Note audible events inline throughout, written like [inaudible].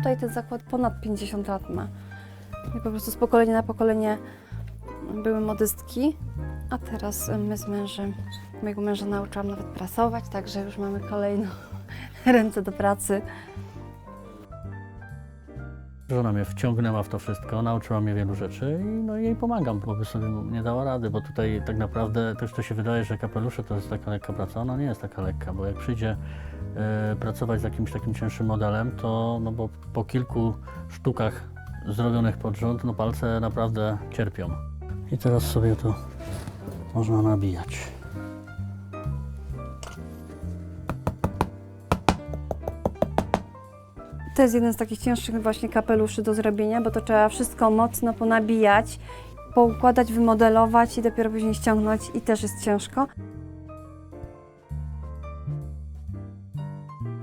tutaj ten zakład ponad 50 lat ma. I po prostu z pokolenia na pokolenie były modystki, a teraz my z mężem, mojego męża nauczyłam nawet prasować, także już mamy kolejną [laughs] ręce do pracy. Żona mnie wciągnęła w to wszystko, nauczyła mnie wielu rzeczy i no, jej pomagam, bo by sobie nie dała rady, bo tutaj tak naprawdę też to się wydaje, że kapelusze to jest taka lekka praca, ona nie jest taka lekka, bo jak przyjdzie e, pracować z jakimś takim cięższym modelem, to no bo po kilku sztukach zrobionych pod rząd, no palce naprawdę cierpią. I teraz sobie to można nabijać. To jest jeden z takich cięższych właśnie kapeluszy do zrobienia, bo to trzeba wszystko mocno ponabijać, poukładać, wymodelować i dopiero później ściągnąć i też jest ciężko.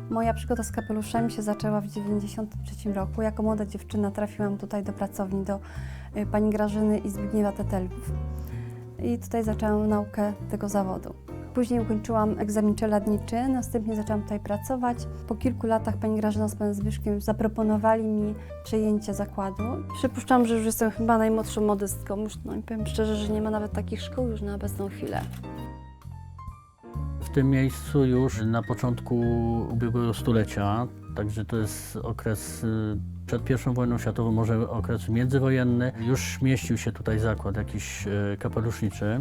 Moja przygoda z kapeluszem się zaczęła w 1993 roku. Jako młoda dziewczyna trafiłam tutaj do pracowni do y, pani Grażyny i Zbigniewa Tetelów. I tutaj zaczęłam naukę tego zawodu. Później ukończyłam egzamin czeladniczy, następnie zaczęłam tutaj pracować. Po kilku latach pani Grażyna z panem Zbyszkiem zaproponowali mi przejęcie zakładu. Przypuszczam, że już jestem chyba najmłodszą modystką. No i powiem szczerze, że nie ma nawet takich szkół już na obecną chwilę. w tym miejscu już na początku ubiegłego stulecia, także to jest okres y, przed I wojną światową, może okres międzywojenny. Już mieścił się tutaj zakład jakiś y, kapeluszniczy.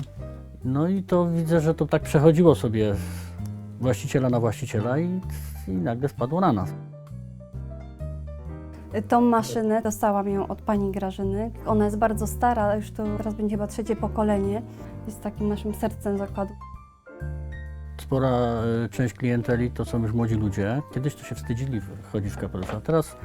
No i to widzę, że to tak przechodziło sobie z właściciela na właściciela i, i nagle spadło na nas. Tą maszynę dostałam ją od pani Grażyny. Ona jest bardzo stara, już to teraz będzie chyba trzecie pokolenie. Jest takim naszym sercem zakładu. Spora y, część klienteli to są już młodzi ludzie. Kiedyś to się wstydzili chodzić w kapeluszu, a teraz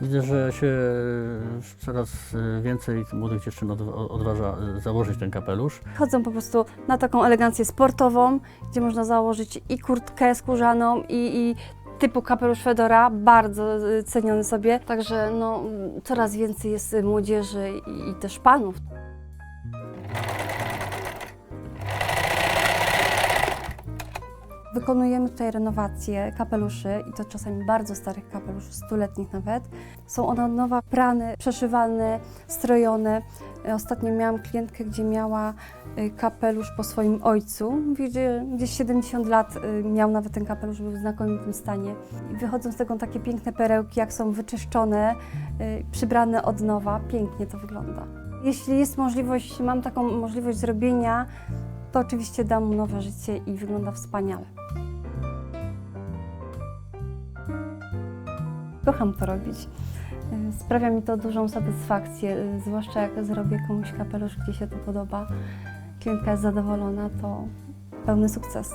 widzę, że się y, coraz y, więcej młodych dziewczyn odwa- odważa założyć ten kapelusz. Chodzą po prostu na taką elegancję sportową, gdzie można założyć i kurtkę skórzaną, i, i typu kapelusz Fedora, bardzo ceniony sobie. Także no, coraz więcej jest młodzieży i, i też panów. Wykonujemy tutaj renowację kapeluszy i to czasami bardzo starych kapeluszy, stuletnich nawet. Są one od nowa prane, przeszywane, strojone. Ostatnio miałam klientkę, gdzie miała y, kapelusz po swoim ojcu. Mówi, że gdzieś 70 lat y, miał nawet ten kapelusz, był w znakomitym stanie. I wychodzą z tego takie piękne perełki, jak są wyczyszczone, y, przybrane od nowa. Pięknie to wygląda. Jeśli jest możliwość, mam taką możliwość zrobienia, to oczywiście dam mu nowe życie i wygląda wspaniale. Kocham to robić. Y, Sprawia mi to dużą satysfakcję, y, zwłaszcza jak zrobię komuś kapelusz, gdzie się to podoba. Klientka jest zadowolona, to pełny sukces.